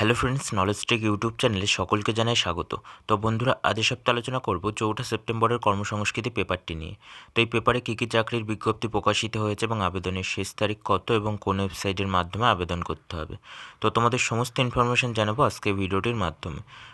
Hello friends knowledge tech YouTube চ্যানেলে সকলকে জানাই স্বাগত। তো বন্ধুরা, আজ সপ্তাহে আলোচনা করব চৌঠা সেপ্টেম্বরের কর্মসংস্কৃতি পেপারটি নিয়ে। তো এই পেপারে কী কী চাকরির বিজ্ঞপ্তি প্রকাশিত হয়েছে এবং আবেদনের শেষ তারিখ কত এবং কোন ওয়েবসাইটের মাধ্যমে আবেদন করতে হবে? তো তোমাদের সমস্ত ইনফরমেশন জানাব আজকে ভিডিওটির মাধ্যমে।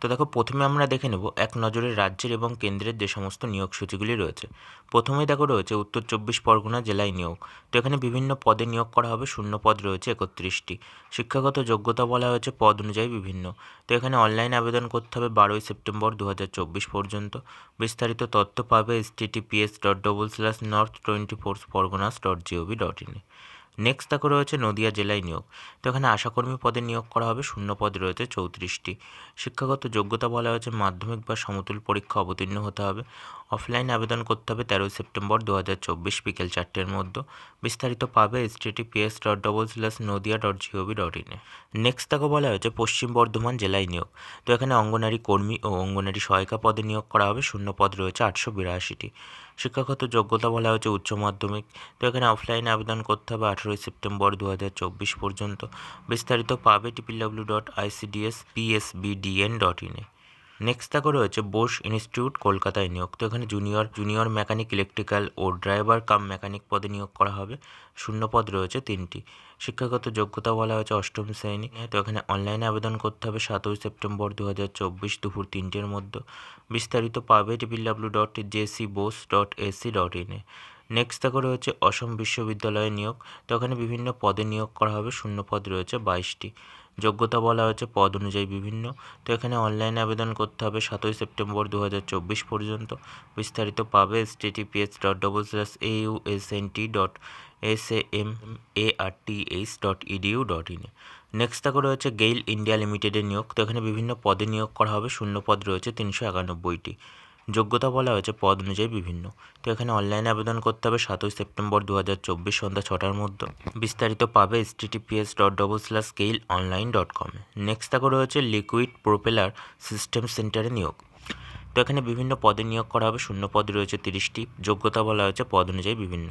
তো দেখো, প্রথমে আমরা দেখে নেব এক নজরে রাজ্যের এবং কেন্দ্রের যে সমস্ত নিয়োগ সূচিগুলি রয়েছে। প্রথমেই দেখো রয়েছে উত্তর চব্বিশ পরগনা জেলায় নিয়োগ। তো এখানে বিভিন্ন পদে নিয়োগ করা হবে, শূন্য পদ রয়েছে একত্রিশটি। শিক্ষাগত যোগ্যতা বলা হয়েছে পদ অনুযায়ী বিভিন্ন। তো এখানে অনলাইন আবেদন করতে হবে বারোই সেপ্টেম্বর দু হাজার চব্বিশ পর্যন্ত। বিস্তারিত তথ্য পাবে https dot double slash north twenty four Parganas dot gov dot ইনে নেক্সট দেখো রয়েছে নদিয়া জেলায় নিয়োগ। তো এখানে আশাকর্মী পদে নিয়োগ করা হবে, শূন্য পদ রয়েছে, চৌত্রিশটি। শিক্ষাগত যোগ্যতা বলা হয়েছে, মাধ্যমিক বা সমতুল পরীক্ষা অবতীর্ণ হতে হবে। অফলাইন আবেদন করতে হবে তেরোই সেপ্টেম্বর দু হাজার চব্বিশ বিকেল চারটের মধ্যে। বিস্তারিত পাবে https dot double slash Nadia dot gov dot ইনে নেক্সট তাকে বলা হয়েছে, পশ্চিম বর্ধমান জেলায় নিয়োগ। তো এখানে অঙ্গনারী কর্মী ও অঙ্গনারী সহায়িকা পদে নিয়োগ করা হবে, শূন্য পদ রয়েছে, আটশো বিরাশিটি। শিক্ষাগত যোগ্যতা বলা হয়েছে উচ্চ মাধ্যমিক। তো এখানে অফলাইনে আবেদন করতে হবে আঠেরোই সেপ্টেম্বর দু হাজার চব্বিশ পর্যন্ত। বিস্তারিত পাবে টিপিডাব্লিউ ডট আইসিডিএস পিএসবিডিএন ডট ইনে নেক্সট দেখো রয়েছে বোস ইনস্টিটিউট কলকাতায় নিয়োগ। তো এখানে জুনিয়র জুনিয়র মেকানিক ইলেকট্রিক্যাল ও ড্রাইভার কাম মেকানিক পদে নিয়োগ করা হবে। শূন্য পদ রয়েছে তিনটি। শিক্ষাগত যোগ্যতা বলা হয়েছে অষ্টম শ্রেণি। তো এখানে অনলাইনে আবেদন করতে হবে সাতই সেপ্টেম্বর দু হাজার চব্বিশ দুপুর তিনটের মধ্যে। বিস্তারিত পাবে TPW dot JC Bose dot AC dot ইনে নেক্সট দেখো রয়েছে অসম বিশ্ববিদ্যালয়ে নিয়োগ। তো এখানে বিভিন্ন পদে নিয়োগ করা হবে। শূন্য পদ রয়েছে বাইশটি। যোগ্যতা বলা হয়েছে পদ অনুযায়ী বিভিন্ন। তো এখানে অনলাইনে আবেদন করতে হবে সাতই সেপ্টেম্বর দু হাজার চব্বিশ পর্যন্ত। বিস্তারিত পাবে https dot double slash A U S N T dot S A M A R T H dot edu dot ইনে নেক্সট দেখো রয়েছে গেইল ইন্ডিয়া লিমিটেডের নিয়োগ। তো এখানে বিভিন্ন পদে নিয়োগ করা হবে। শূন্য পদ রয়েছে তিনশো একানব্বইটি। যোগ্যতা বলা হয়েছে পদ অনুযায়ী বিভিন্ন। তো এখানে অনলাইনে আবেদন করতে হবে সাতই সেপ্টেম্বর দু হাজার চব্বিশ সন্ধ্যা ছটার মধ্যে। বিস্তারিত পাবে https dot double slash scale online dot কমে নেক্সট দেখো রয়েছে লিকুইড প্রোপেলার সিস্টেম সেন্টারে নিয়োগ। তো এখানে বিভিন্ন পদে নিয়োগ করা হবে, শূন্য পদ রয়েছে তিরিশটি। যোগ্যতা বলা হয়েছে পদ অনুযায়ী বিভিন্ন।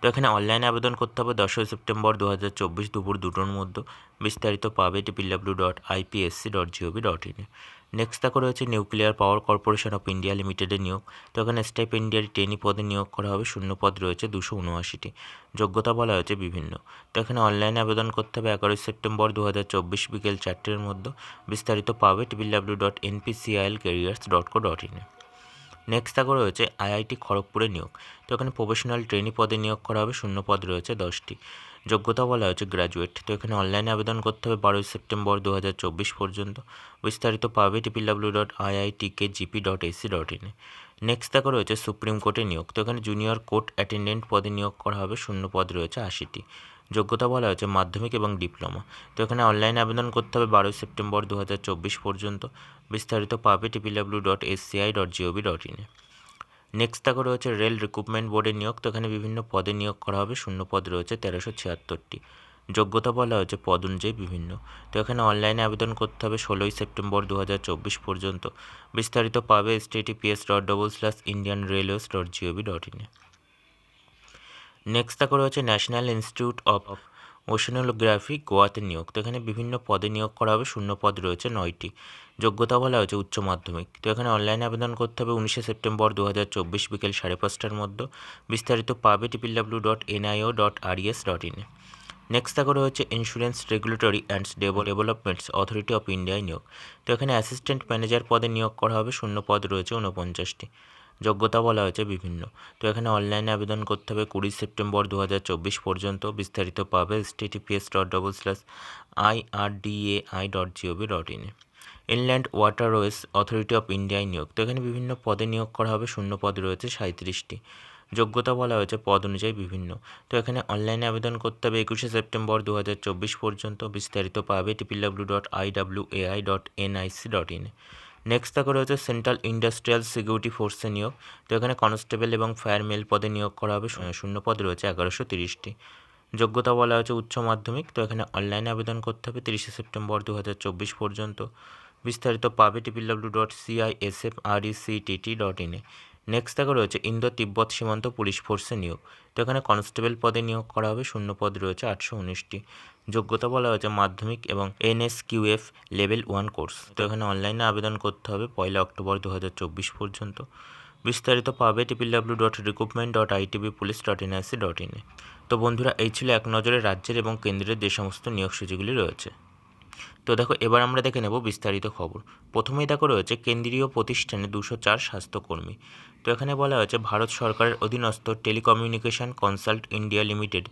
তো এখানে অনলাইনে আবেদন করতে হবে দশই সেপ্টেম্বর দু হাজার চব্বিশ দুপুর দুটোর মধ্যে। বিস্তারিত পাবে TPW dot IPSC dot gov dot ইনে নেক্সট দেখো রয়েছে nuclear power corporation of India লিমিটেডের নিয়োগ। তো এখানে স্টাইপ ইন্ডিয়ার টেনি পদে নিয়োগ করা হবে, শূন্য পদ রয়েছে দুশো উনআশিটি। যোগ্যতা বলা হয়েছে বিভিন্ন। তো এখানে অনলাইনে আবেদন করতে হবে এগারোই সেপ্টেম্বর দু হাজার চব্বিশ বিকেল চারটের মধ্যে। বিস্তারিত পাবে TPW dot NPCIL careers dot co dot ইনে নেক্সট দেখো রয়েছে আইআইটি খড়গপুরে নিয়োগ। তো এখানে প্রফেশনাল ট্রেনি পদে নিয়োগ করা হবে, শূন্য পদ রয়েছে দশটি। যোগ্যতা বলা হয়েছে গ্র্যাজুয়েট তো এখানে অনলাইনে আবেদন করতে হবে বারোই সেপ্টেম্বর দু হাজার চব্বিশ পর্যন্ত। বিস্তারিত পাবে TPW dot IITK GP dot AC dot ইনে নেক্সট দেখা রয়েছে সুপ্রিম কোর্টে নিয়োগ। তো এখানে জুনিয়র কোর্ট অ্যাটেন্ডেন্ট পদে নিয়োগ করা হবে, শূন্য পদ রয়েছে আশিটি। যোগ্যতা বলা হয়েছে মাধ্যমিক এবং ডিপ্লোমা তো এখানে অনলাইনে আবেদন করতে হবে বারোই সেপ্টেম্বর দু হাজার চব্বিশ পর্যন্ত। বিস্তারিত পাবে TPW dot SCI dot gov dot ইনে নেক্সট দেখো রয়েছে রেল রিক্রুটমেন্ট বোর্ডের নিয়োগ, তো এখানে বিভিন্ন পদে নিয়োগ করা হবে, শূন্য পদ রয়েছে, তেরোশো ছিয়াত্তরটি। যোগ্যতা বলা হয়েছে পদ অনুযায়ী বিভিন্ন। তো এখানে অনলাইনে আবেদন করতে হবে ষোলোই সেপ্টেম্বর দু হাজার চব্বিশ পর্যন্ত। বিস্তারিত পাবে https dot double slash Indian railways dot gov dot ইনে নেক্সট দেখো রয়েছে ন্যাশনাল ইনস্টিটিউট অফ ওশানোগ্রাফি, গোয়াতে নিয়োগ। তো এখানে বিভিন্ন পদে নিয়োগ করা হবে, শূন্য পদ রয়েছে, নয়টি। যোগ্যতা বলা হয়েছে উচ্চ মাধ্যমিক। তো এখানে অনলাইনে আবেদন করতে হবে উনিশে সেপ্টেম্বর দু হাজার চব্বিশ বিকেল সাড়ে পাঁচটার মধ্যে। বিস্তারিত পাবে TPW dot NIO dot RES dot in next দেখো রয়েছে insurance regulatory and developments authority of ইন্ডিয়ায় নিয়োগ। তো এখানে অ্যাসিস্ট্যান্ট ম্যানেজার পদে নিয়োগ করা হবে, শূন্য পদ রয়েছে, ঊনপঞ্চাশটি। যোগ্যতা বলা হয়েছে বিভিন্ন। তো এখানে অনলাইনে আবেদন করতে হবে কুড়ি সেপ্টেম্বর দু হাজার চব্বিশ পর্যন্ত। বিস্তারিত পাবে https dot double slash I R DA I dot gov dot ইনে ইনল্যান্ড ওয়াটারওয়েজ অথরিটি অফ ইন্ডিয়ায় নিয়োগ। তো এখানে বিভিন্ন পদে নিয়োগ করা হবে, শূন্য পদ রয়েছে সাঁত্রিশটি যোগ্যতা বলা হয়েছে পদ অনুযায়ী বিভিন্ন। তো এখানে অনলাইনে আবেদন করতে হবে একুশে সেপ্টেম্বর দু পর্যন্ত। বিস্তারিত পাবে TPW dot I W AI dot NIC dot in next দেখো রয়েছে সেন্ট্রাল ইন্ডাস্ট্রিয়াল সিকিউরিটি ফোর্সে নিয়োগ। তো এখানে কনস্টেবল এবং ফায়ার মেল পদে নিয়োগ করা হবে। শূন্য- পদ রয়েছে, এগারোশো তিরিশটি। যোগ্যতা বলা হয়েছে উচ্চ মাধ্যমিক। তো এখানে অনলাইনে আবেদন করতে হবে তিরিশে সেপ্টেম্বর দু হাজার চব্বিশ পর্যন্ত। বিস্তারিত পাবে টিপিডব্লিউ ডট সিআইএসএফ আর ডট ইনে নেক্সট দেখো রয়েছে ইন্দো তিব্বত সীমান্ত পুলিশ ফোর্সে নিয়োগ। তো এখানে কনস্টেবল পদে নিয়োগ করা হবে, শূন্য পদ রয়েছে, আটশো উনিশটি। যোগ্যতা বলা হয়েছে মাধ্যমিক এবং এনএসকিউএফ লেভেল ওয়ান কোর্স। তো এখানে অনলাইনে আবেদন করতে হবে পয়লা অক্টোবর দু হাজার চব্বিশ পর্যন্ত। বিস্তারিত পাবে টিপিডব্লিউ dot recruitment dot ITB police dot NIC dot ইনে তো বন্ধুরা, এই ছিল এক নজরে রাজ্যের এবং কেন্দ্রের যে সমস্ত নিয়োগ সূচিগুলি রয়েছে। তো দেখো, এবার আমরা দেখে নেব বিস্তারিত খবর। প্রথমেই দেখো রয়েছে কেন্দ্রীয় প্রতিষ্ঠানে দুশো চার স্বাস্থ্যকর্মী। তো এখানে বলা হয়েছে, ভারত সরকারের অধীনস্থ telecommunication consult India limited,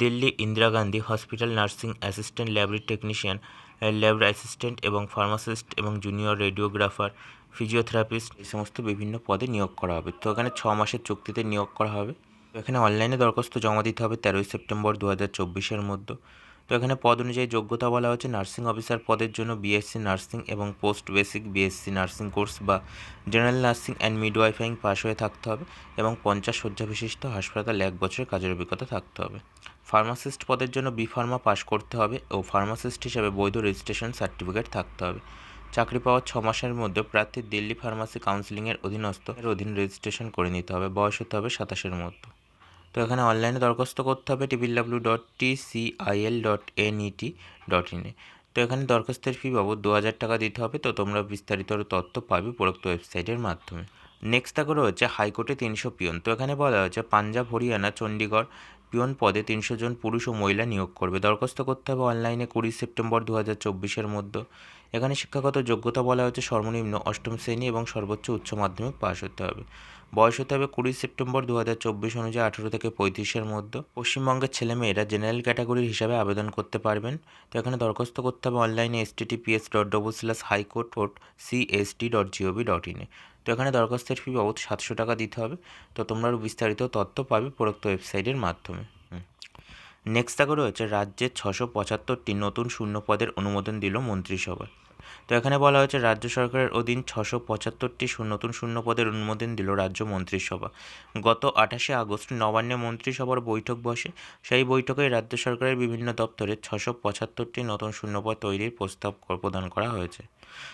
Delhi Indira Gandhi hospital nursing assistant laboratory technician lab assistant এবং ফার্মাসিস্ট এবং জুনিয়র রেডিওগ্রাফার, ফিজিওথেরাপিস্ট, এই সমস্ত বিভিন্ন পদে নিয়োগ করা হবে। তো এখানে ছ মাসের চুক্তিতে নিয়োগ করা হবে। এখানে অনলাইনে দরখাস্ত জমা দিতে হবে তেরোই সেপ্টেম্বর দু হাজার চব্বিশের মধ্যে। তো এখানে পদ অনুযায়ী যোগ্যতা বলা হচ্ছে নার্সিং অফিসার পদের জন্য বিএসসি নার্সিং এবং post basic BSc nursing course বা general nursing and midwifing pass হয়ে থাকতে হবে এবং পঞ্চাশ শয্যা বিশিষ্ট হাসপাতালে এক বছরের কাজের অভিজ্ঞতা থাকতে হবে। ফার্মাসিস্ট পদের জন্য বি ফার্মা পাশ করতে হবে ও ফার্মাসিস্ট হিসাবে বৈধ রেজিস্ট্রেশন সার্টিফিকেট থাকতে হবে। চাকরি পাওয়ার ছ মাসের মধ্যে প্রার্থীর দিল্লি ফার্মাসি কাউন্সিলিংয়ের অধীনস্থ অধীন রেজিস্ট্রেশন করে নিতে হবে। বয়স হতে হবে সাতাশের মধ্যে। তো এখানে অনলাইনে দরখাস্ত করতে হবে টিপিডব্লিউ dot T CIL dot net dot ইনে তো এখানে দরখাস্তের ফি বাবদ দু হাজার টাকা দিতে হবে, তো তোমরা বিস্তারিত তথ্য পাবে উপরোক্ত ওয়েবসাইটের মাধ্যমে। নেক্সট দেখো রয়েছে হাইকোর্টে তিনশো পিয়ন। তো এখানে বলা হয়েছে, পাঞ্জাব, হরিয়ানা, চণ্ডীগড় পিয়ন পদে তিনশো জন পুরুষ ও মহিলা নিয়োগ করবে। দরখাস্ত করতে হবে অনলাইনে কুড়ি সেপ্টেম্বর দু হাজার চব্বিশের মধ্যে। এখানে শিক্ষাগত যোগ্যতা বলা হয়েছে সর্বনিম্ন অষ্টম শ্রেণি এবং সর্বোচ্চ উচ্চ মাধ্যমিক পাশ হতে হবে। বয়স হতে হবে কুড়ি সেপ্টেম্বর দু হাজার চব্বিশ অনুযায়ী আঠেরো থেকে পঁয়ত্রিশের মধ্যে। পশ্চিমবঙ্গের ছেলেমেয়েরা জেনারেল ক্যাটাগরির হিসাবে আবেদন করতে পারবেন। তো এখানে দরখাস্ত করতে হবে অনলাইনে https dot double slash high court dot CST dot gov dot ইনে তো এখানে দরখাস্তের ফি বাবদ সাতশো টাকা দিতে হবে। তো তোমরা বিস্তারিত তথ্য পাবে উপরোক্ত ওয়েবসাইটের মাধ্যমে। নেক্সট দেখো রয়েছে রাজ্যের ছশো পঁচাত্তরটি নতুন শূন্য পদের অনুমোদন দিল মন্ত্রিসভা। তো এখানে বলা হয়েছে রাজ্য সরকারের অধীন ছশো পঁচাত্তরটি নতুন শূন্য পদের অনুমোদন দিল রাজ্য মন্ত্রিসভা। গত আঠাশে আগস্ট নবান্নে মন্ত্রিসভার বৈঠক বসে, সেই বৈঠকে রাজ্য সরকারের বিভিন্ন দপ্তরে ছশো পঁচাত্তরটি নতুন শূন্যপদ তৈরির প্রস্তাব প্রদান করা হয়েছে।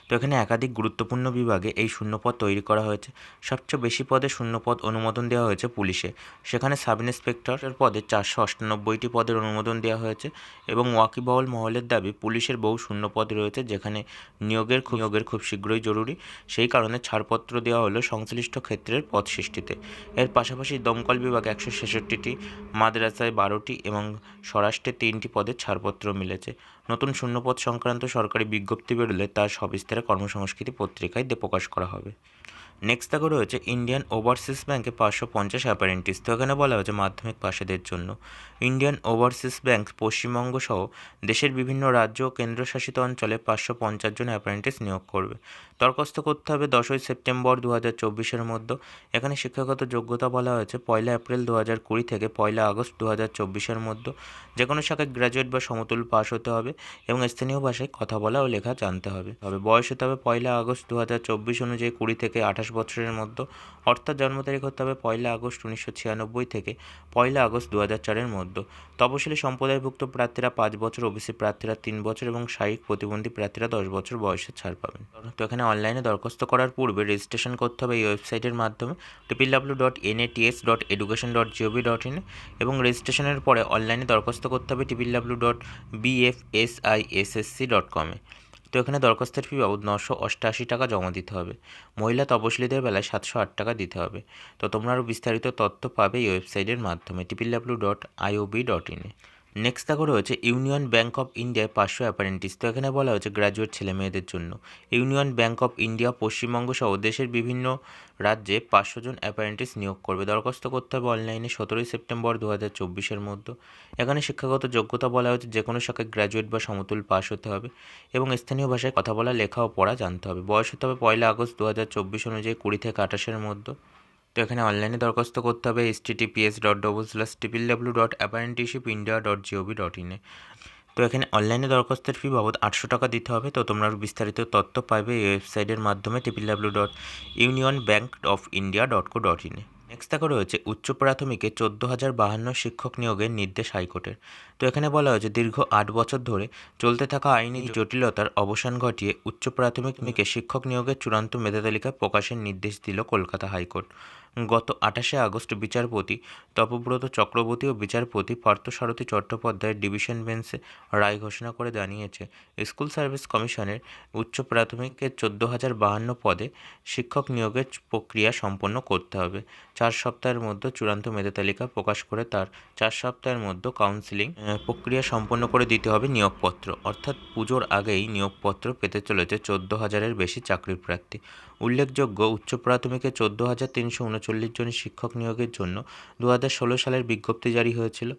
তো এখানে একাধিক গুরুত্বপূর্ণ বিভাগে এই শূন্যপদ তৈরি করা হয়েছে। সবচেয়ে বেশি পদে শূন্যপদ অনুমোদন দেওয়া হয়েছে পুলিশে। সেখানে সাব ইন্সপেক্টরের পদে চারশো অষ্টানব্বইটি পদের অনুমোদন দেওয়া হয়েছে এবং ওয়াকিবহল মহলের দাবি, পুলিশের বহু শূন্যপদ রয়েছে যেখানে নিয়োগের নিয়োগের খুব শীঘ্রই জরুরি। সেই কারণে ছাড়পত্র দেওয়া হলো সংশ্লিষ্ট ক্ষেত্রের পদ সৃষ্টিতে। এর পাশাপাশি দমকল বিভাগ একশো ছেষট্টিটি, মাদ্রাসায় বারোটি এবং স্বরাষ্ট্রে তিনটি পদের ছাড়পত্র মিলেছে। নতুন শূন্যপদ সংক্রান্ত সরকারি বিজ্ঞপ্তি বেরোলে তা সবিস্তারে কর্মসংস্কৃতি পত্রিকায় প্রকাশ করা হবে। নেক্সট দেখো রয়েছে ইন্ডিয়ান ওভারসিস ব্যাঙ্কে পাঁচশো পঞ্চাশ অ্যাপারেন্টিস তো এখানে বলা হয়েছে মাধ্যমিক পাশেদের জন্য। ইন্ডিয়ান ওভারসিজ ব্যাঙ্ক পশ্চিমবঙ্গ সহ দেশের বিভিন্ন রাজ্য ও কেন্দ্রশাসিত অঞ্চলে পাঁচশো পঞ্চাশ জন অ্যাপারেন্টিস নিয়োগ করবে। দরখাস্ত করতে হবে দশই সেপ্টেম্বর দু হাজার চব্বিশের মধ্যে। এখানে শিক্ষাগত যোগ্যতা বলা হয়েছে পয়লা এপ্রিল দু হাজার কুড়ি থেকে পয়লা আগস্ট দু হাজার চব্বিশের মধ্যে। যে কোনো শাখায় গ্র্যাজুয়েট বা সমতুল পাশ হতে হবে এবং স্থানীয় ভাষায় কথা বলা ও লেখা জানতে হবে। তবে বয়স হতে হবে পয়লা আগস্ট দু হাজার চব্বিশ অনুযায়ী কুড়ি থেকে আঠাশ বছরের মধ্যে। অর্থাৎ জন্ম তারিখ হতে হবে পয়লা আগস্ট উনিশশো ছিয়ানব্বই থেকে পয়লা আগস্ট দু হাজার চারের মধ্যে। তপশিলি সম্প্রদায়ভুক্ত প্রার্থীরা পাঁচ বছর, ওবিসি প্রার্থীরা তিন বছর এবং শারীরিক প্রতিবন্ধী প্রার্থীরা দশ বছর বয়সে ছাড় পাবেন। তো এখানে অনলাইনে দরখাস্ত করার পূর্বে রেজিস্ট্রেশন করতে হবে এই ওয়েবসাইটের মাধ্যমে টিপিল W dot NATS dot education dot gov dot in এবং রেজিস্ট্রেশনের পরে অনলাইনে দরখাস্ত করতে হবে টিপিল ডাব্লিউ ডট বিএফএসআইএসএসসি ডট কমে তো এখানে দরখাস্তের ফি বাবদ নশো অষ্টআশি টাকা জমা দিতে হবে। মহিলা তপশিলীদের বেলায় সাতশো আট টাকা দিতে হবে। তো তোমরা আরও বিস্তারিত তথ্য পাবে এই ওয়েবসাইটের মাধ্যমে টিপিল ডাব্লিউ ডট আইওবি ডট ইনে নেক্সট দেখো রয়েছে ইউনিয়ন ব্যাঙ্ক অফ ইন্ডিয়ায় পাঁচশো অ্যাপারেন্টিস তো এখানে বলা হয়েছে গ্র্যাজুয়েট ছেলে মেয়েদের জন্য। Union bank of India Paschimbanga সহ দেশের বিভিন্ন রাজ্যে পাঁচশো জন অ্যাপারেন্টিস নিয়োগ করবে। দরখাস্ত করতে হবে অনলাইনে সতেরোই সেপ্টেম্বর দু হাজার চব্বিশের মধ্যে। এখানে শিক্ষাগত যোগ্যতা বলা হয়েছে যে কোনো শাখায় গ্র্যাজুয়েট বা সমতুল পাশ হতে হবে এবং স্থানীয় ভাষায় কথা বলা, লেখা ও পড়া জানতে হবে। বয়স হতে হবে পয়লা আগস্ট দু হাজার চব্বিশ অনুযায়ী কুড়ি থেকে আঠাশের মধ্যে। তো এখানে অনলাইনে দরখাস্ত করতে হবে S TTPS dot double slash টিপিল W dot apprenticeship India dot gov dot ইনে তো এখানে অনলাইনে দরখাস্তের ফি বাবদ আটশো টাকা দিতে হবে। তো তোমরা বিস্তারিত তথ্য পাবে এই ওয়েবসাইটের মাধ্যমে টিপিল W dot union bank of India dot co dot ইনে নেক্সট দেখো রয়েছে, উচ্চ প্রাথমিকে চোদ্দ হাজার বাহান্ন শিক্ষক নিয়োগের নির্দেশ হাইকোর্টের। তো এখানে বলা হয়েছে, দীর্ঘ আট বছর ধরে চলতে থাকা আইনি জটিলতার অবসান ঘটিয়ে উচ্চ প্রাথমিকে শিক্ষক নিয়োগের চূড়ান্ত মেধা তালিকা প্রকাশের নির্দেশ দিল কলকাতা হাইকোর্ট। গত আঠাশে আগস্ট বিচারপতি তপব্রত চক্রবর্তী ও বিচারপতি পার্থসারথী চট্টোপাধ্যায়ের ডিভিশন বেঞ্চে রায় ঘোষণা করে জানিয়েছে, স্কুল সার্ভিস কমিশনের উচ্চ প্রাথমিকের চোদ্দ হাজার বাহান্ন পদে শিক্ষক নিয়োগের প্রক্রিয়া সম্পন্ন করতে হবে। চার সপ্তাহের মধ্যে চূড়ান্ত মেধা তালিকা প্রকাশ করে তার চার সপ্তাহের মধ্যে কাউন্সিলিং প্রক্রিয়া সম্পন্ন করে দিতে হবে নিয়োগপত্র। অর্থাৎ পুজোর আগেই নিয়োগপত্র পেতে চলেছে চোদ্দ হাজারের বেশি চাকরির প্রার্থী। উল্লেখযোগ্য, উচ্চ প্রাথমিকে চোদ্দ হাজার তিনশো উনচল্লিশ জন শিক্ষক নিয়োগের জন্য দু হাজার ষোলো সালের বিজ্ঞপ্তি জারি হয়েছিল।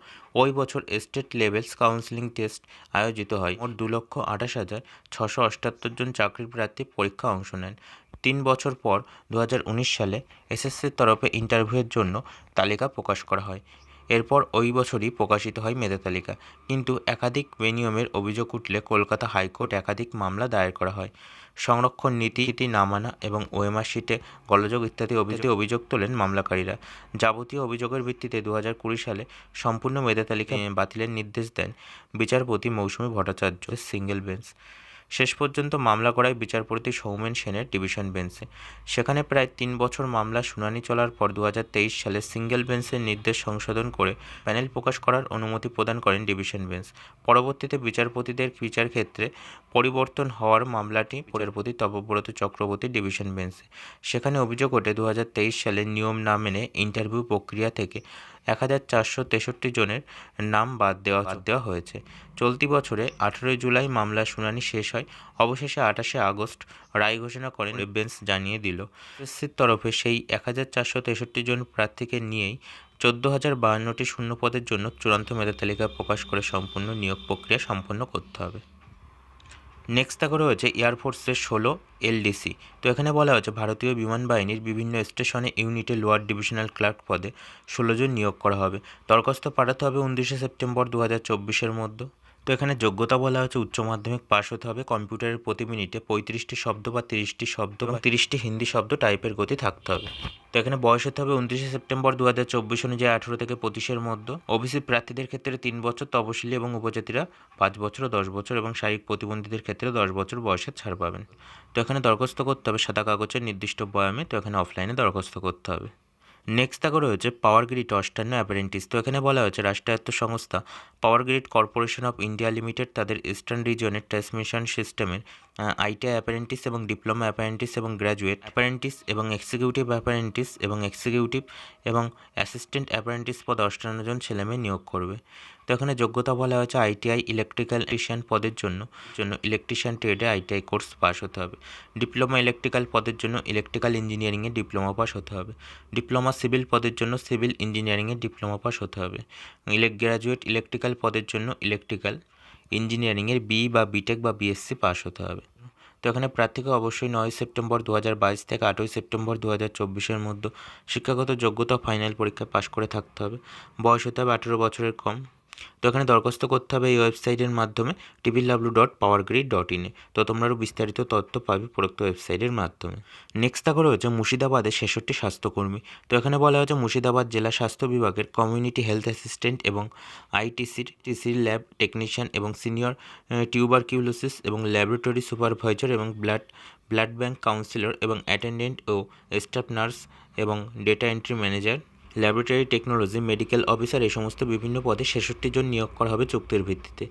ওই বছর স্টেট লেভেলস কাউন্সিলিং টেস্ট আয়োজিত হয়। মোট দু লক্ষ আঠাশ হাজার ছশো অষ্টাত্তর জন চাকরির প্রার্থী পরীক্ষা অংশ নেন। তিন বছর পর দু হাজার উনিশ সালে এসএসসির তরফে ইন্টারভিউয়ের জন্য তালিকা প্রকাশ করা হয়। এরপর ওই বছরই প্রকাশিত হয় মেধা তালিকা। কিন্তু একাধিক বেনিয়মের অভিযোগ উঠলে কলকাতা হাইকোর্ট একাধিক মামলা দায়ের করা হয়। সংরক্ষণ নীতি নীতি না মানা এবং ওএমআর শিটে গলযোগ ইত্যাদি অভিযোগে অভিযোগ তোলেন মামলাকারীরা। যাবতীয় অভিযোগের ভিত্তিতে দু হাজার কুড়ি সালে সম্পূর্ণ মেধা তালিকা বাতিলের নির্দেশ দেন বিচারপতি মৌসুমী ভট্টাচার্য, সিঙ্গেল বেঞ্চ। শেষ পর্যন্ত মামলা করায় বিচারপতি সৌমেন সেনের ডিভিশন বেঞ্চে। সেখানে প্রায় তিন বছর মামলা শুনানি চলার পর দু হাজার তেইশ সালে সিঙ্গেল বেঞ্চের নির্দেশ সংশোধন করে প্যানেল প্রকাশ করার অনুমতি প্রদান করেন ডিভিশন বেঞ্চ। পরবর্তীতে বিচারপতিদের বিচার ক্ষেত্রে পরিবর্তন হওয়ার মামলাটি বিচারপতি তপব্রত চক্রবর্তী ডিভিশন বেঞ্চে। সেখানে অভিযোগ ওঠে দু হাজার তেইশ সালে নিয়ম না মেনে ইন্টারভিউ প্রক্রিয়া থেকে এক হাজার চারশো তেষট্টি জনের নাম বাদ দেওয়া বাদ দেওয়া হয়েছে। চলতি বছরে আঠেরোই জুলাই মামলার শুনানি শেষ হয়। অবশেষে আঠাশে আগস্ট রায় ঘোষণা করেন বেঞ্চ জানিয়ে দিল। এসসির তরফে সেই এক হাজার চারশো তেষট্টি জন প্রার্থীকে নিয়েই চোদ্দ হাজার বাহান্নটি শূন্য পদের জন্য চূড়ান্ত মেধা তালিকা প্রকাশ করে সম্পূর্ণ নিয়োগ প্রক্রিয়া সম্পন্ন করতে হবে। নেক্সট থাকা রয়েছে এয়ারফোর্সের ষোলো এলডিসি তো এখানে বলা হয়েছে ভারতীয় বিমান বাহিনীর বিভিন্ন স্টেশনে ইউনিটে লোয়ার ডিভিশনাল ক্লার্ক পদে ষোলো জন নিয়োগ করা হবে। দরখাস্ত পাঠাতে হবে উনত্রিশে সেপ্টেম্বর দু হাজার চব্বিশের মধ্যে। তো এখানে যোগ্যতা বলা হচ্ছে উচ্চ মাধ্যমিক পাশ হতে হবে। কম্পিউটারের প্রতি মিনিটে পঁয়ত্রিশটি শব্দ বা তিরিশটি শব্দ বা তিরিশটি হিন্দি শব্দ টাইপের গতি থাকতে হবে। তো এখানে বয়স হতে হবে উনত্রিশে সেপ্টেম্বর দু হাজার চব্বিশ অনুযায়ী আঠেরো থেকে পঁচিশের মধ্যে। ওবিসি প্রার্থীদের ক্ষেত্রে তিন বছর তপশিলি এবং উপজাতিরা পাঁচ বছর ও দশ বছর এবং শারীরিক প্রতিবন্ধীদের ক্ষেত্রে দশ বছর বয়সের ছাড় পাবেন। তো এখানে দরখাস্ত করতে হবে সাদা কাগজের নির্দিষ্ট বয়ামে। তো এখানে অফলাইনে দরখাস্ত করতে হবে। নেক্সট দেখা রয়েছে পাওয়ার গ্রিড অষ্টান্ন অ্যাপারেন্টিস তো এখানে বলা হয়েছে রাষ্ট্রায়ত্ত সংস্থা power grid corporation of India limited তাদের ইস্টার্ন রিজনের ট্রান্সমিশন সিস্টেমের আইটিআই অ্যাপারেন্টিস এবং ডিপ্লোমা অ্যাপারেন্টিস এবং গ্র্যাজুয়েট অ্যাপারেন্টিস এবং এক্সিকিউটিভ অ্যাপারেন্টিস এবং এক্সিকিউটিভ এবং অ্যাসিস্ট্যান্ট অ্যাপারেন্টিস পদ অষ্টান্ন জন ছেলেমেয়ে নিয়োগ করবে। তো এখানে যোগ্যতা বলা হয়েছে আইটিআই ইলেকট্রিক্যাল ইলেকট্রিশিয়ান পদের জন্য জন্য ইলেকট্রিশিয়ান ট্রেডে আইটিআই কোর্স পাস হতে হবে। ডিপ্লোমা ইলেকট্রিক্যাল পদের জন্য ইলেকট্রিক্যাল ইঞ্জিনিয়ারিংয়ে ডিপ্লোমা পাস হতে হবে। ডিপ্লোমা সিভিল পদের জন্য সিভিল ইঞ্জিনিয়ারিংয়ে ডিপ্লোমা পাস হতে হবে। ইলেক গ্র্যাজুয়েট ইলেকট্রিক্যাল পদের জন্য ইলেকট্রিক্যাল ইঞ্জিনিয়ারিংয়ের বি বা বিটেক বা বিএসসি পাস হতে হবে। তো এখানে প্রার্থীকে অবশ্যই নয় সেপ্টেম্বর দু হাজার বাইশ থেকে আটই সেপ্টেম্বর দু হাজার চব্বিশের মধ্যে শিক্ষাগত যোগ্যতা ফাইনাল পরীক্ষা পাশ করে থাকতে হবে। বয়স হতে হবে আঠেরো বছরের কম। তো এখানে দরখাস্ত করতে হবে এই ওয়েবসাইটের মাধ্যমে টিভিল W dot power grid dot ইনে তো তোমরা আরও বিস্তারিত তথ্য পাবে প্রদত্ত ওয়েবসাইটের মাধ্যমে। নেক্সট দেখো রয়েছে মুর্শিদাবাদে ছেষট্টি স্বাস্থ্যকর্মী। তো এখানে বলা হয়েছে মুর্শিদাবাদ জেলা স্বাস্থ্য বিভাগের কমিউনিটি হেলথ অ্যাসিস্ট্যান্ট এবং আইটিসির টিসির ল্যাব টেকনিশিয়ান এবং সিনিয়র টিউবারকিউলোসিস এবং ল্যাবরেটরি সুপারভাইজার এবং ব্লাড ব্লাড ব্যাংক কাউন্সিলর এবং অ্যাটেন্ডেন্ট ও স্টাফ নার্স এবং data entry manager laboratory technology, medical officer এই সমস্ত বিভিন্ন পদে ছেষট্টি জন নিয়োগ করা হবে চুক্তির ভিত্তিতে।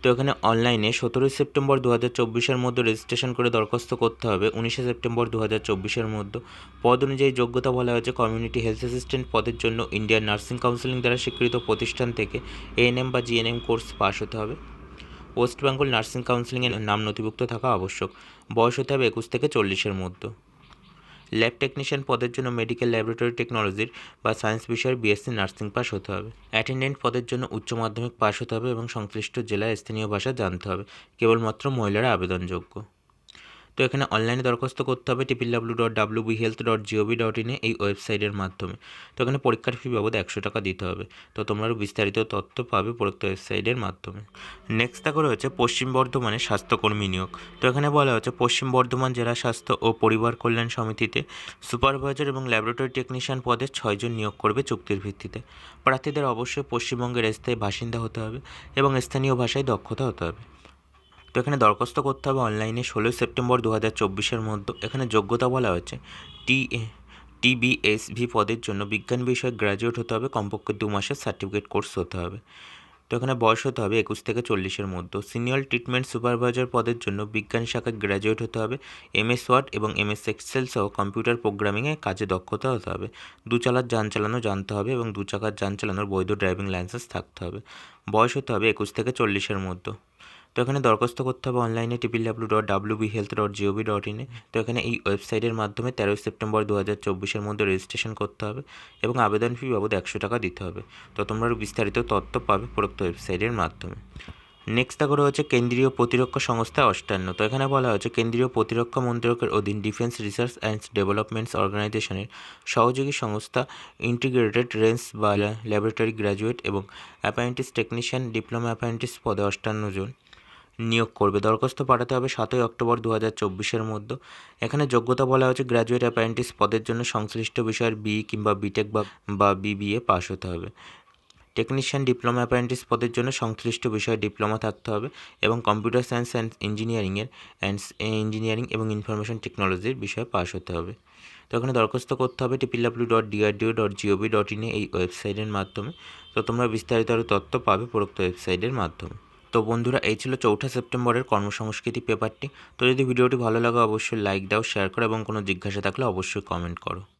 তো এখানে অনলাইনে সতেরোই সেপ্টেম্বর দু হাজার চব্বিশের মধ্যে রেজিস্ট্রেশন করে দরখাস্ত করতে হবে। উনিশে সেপ্টেম্বর দু হাজার চব্বিশের মধ্যে। পদ অনুযায়ী যোগ্যতা বলা হয়েছে কমিউনিটি হেলথ অ্যাসিস্ট্যান্ট পদের জন্য ইন্ডিয়ান নার্সিং কাউন্সিলিং দ্বারা স্বীকৃত প্রতিষ্ঠান থেকে এএনএম বা জিএনএম কোর্স পাস হতে হবে। ওয়েস্ট বেঙ্গল নার্সিং কাউন্সিলিংয়ের নাম নথিভুক্ত থাকা আবশ্যক। বয়স হতে হবে একুশ থেকে চল্লিশের মধ্যে। ল্যাব টেকনিশিয়ান পদের জন্য মেডিকেল ল্যাবরেটরি টেকনোলজির বা সায়েন্স বিষয়ের বিএসসি নার্সিং পাস হতে হবে। অ্যাটেন্ডেন্ট পদের জন্য উচ্চ মাধ্যমিক পাস হতে হবে এবং সংশ্লিষ্ট জেলায় স্থানীয় ভাষা জানতে হবে। কেবলমাত্র মহিলারা আবেদনযোগ্য। তো এখানে অনলাইনে দরখাস্ত করতে হবে টিপিল dot W B health dot GOV dot ইনে এই ওয়েবসাইটের মাধ্যমে। তো এখানে পরীক্ষার ফি বাবদ একশো টাকা দিতে হবে। তো তোমরা বিস্তারিত তথ্য পাবে প্রদত্ত ওয়েবসাইটের মাধ্যমে। নেক্সট দেখা রয়েছে পশ্চিম বর্ধমানে স্বাস্থ্যকর্মী নিয়োগ। তো এখানে বলা হচ্ছে পশ্চিম বর্ধমান জেলা স্বাস্থ্য ও পরিবার কল্যাণ সমিতিতে সুপারভাইজার এবং ল্যাবরেটরি টেকনিশিয়ান পদে ছয়জন নিয়োগ করবে চুক্তির ভিত্তিতে। প্রার্থীদের অবশ্যই পশ্চিমবঙ্গের স্থায়ী বাসিন্দা হতে হবে এবং স্থানীয় ভাষায় দক্ষতা হতে হবে। তো এখানে দরখাস্ত করতে হবে অনলাইনে ষোলোই সেপ্টেম্বর দু হাজার চব্বিশের মধ্যে। এখানে যোগ্যতা বলা হয়েছে। টি, টিবিএসভি পদের জন্য বিজ্ঞান বিষয়ে গ্র্যাজুয়েট হতে হবে, কমপক্ষে দু মাসের সার্টিফিকেট কোর্স হতে হবে। তো এখানে বয়স হতে হবে একুশ থেকে চল্লিশের মধ্যে। সিনিয়র ট্রিটমেন্ট সুপারভাইজার পদের জন্য বিজ্ঞান শাখায় গ্র্যাজুয়েট হতে হবে। এমএস ওয়ার্ড এবং এমএস এক্সেল সহ কম্পিউটার প্রোগ্রামিংয়ে কাজে দক্ষতা হতে হবে। দু চালার যান চালানো জানতে হবে এবং দু চাকার যান চালানোর বৈধ ড্রাইভিং লাইসেন্স থাকতে হবে। বয়স হতে হবে একুশ থেকে চল্লিশের মধ্যে। তো এখানে দরখাস্ত করতে হবে অনলাইনে টিপিল W dot W B health dot GOV dot ইনে তো এখানে এই ওয়েবসাইটের মাধ্যমে তেরোই সেপ্টেম্বর দু হাজার চব্বিশের মধ্যে রেজিস্ট্রেশন করতে হবে এবং আবেদন ফি বাবদ একশো টাকা দিতে হবে। তো তোমরা বিস্তারিত তথ্য পাবে প্রদত্ত ওয়েবসাইটের মাধ্যমে। নেক্সট দেখো হচ্ছে কেন্দ্রীয় প্রতিরক্ষা সংস্থা অষ্টান্ন। তো এখানে বলা হয়েছে, কেন্দ্রীয় প্রতিরক্ষা মন্ত্রকের অধীন ডিফেন্স রিসার্চ অ্যান্ড ডেভেলপমেন্টস অর্গানাইজেশনের সহযোগী সংস্থা ইন্টিগ্রেটেড রেঞ্জ বা ল্যাবরেটরি গ্র্যাজুয়েট এবং অ্যাপারেন্টিস টেকনিশিয়ান ডিপ্লোমা অ্যাপারেন্টিস পদে অষ্টান্ন জন। নিয়োগ করবে। দরখাস্ত পাঠাতে হবে সাতই অক্টোবর দু হাজার চব্বিশের মধ্যে। এখানে যোগ্যতা বলা হয়েছে গ্র্যাজুয়েট অ্যাপ্রেন্টিস পদের জন্য সংশ্লিষ্ট বিষয়ের বি কিংবা বিটেক বা বিবিএ পাস হতে হবে। টেকনিশিয়ান ডিপ্লোমা অ্যাপ্রেন্টিস পদের জন্য সংশ্লিষ্ট বিষয়ে ডিপ্লোমা থাকতে হবে এবং কম্পিউটার সায়েন্স অ্যান্ড ইঞ্জিনিয়ারিংয়ের অ্যান্ড ইঞ্জিনিয়ারিং এবং ইনফরমেশন টেকনোলজির বিষয়ে পাস হতে হবে। তো এখানে দরখাস্ত করতে হবে TPW dot DRDO dot GOV dot ইনে এই ওয়েবসাইটের মাধ্যমে। তো তোমরা বিস্তারিত আরও তথ্য পাবে প্রোক্ত ওয়েবসাইটের মাধ্যমে। তো বন্ধুরা, এই ছিল চৌঠা সেপ্টেম্বরের কর্মসংস্কৃতি পেপারটি। তো যদি ভিডিওটি ভালো লাগে, অবশ্যই লাইক দাও শেয়ার করো এবং কোনো জিজ্ঞাসা থাকলে অবশ্যই কমেন্ট করো।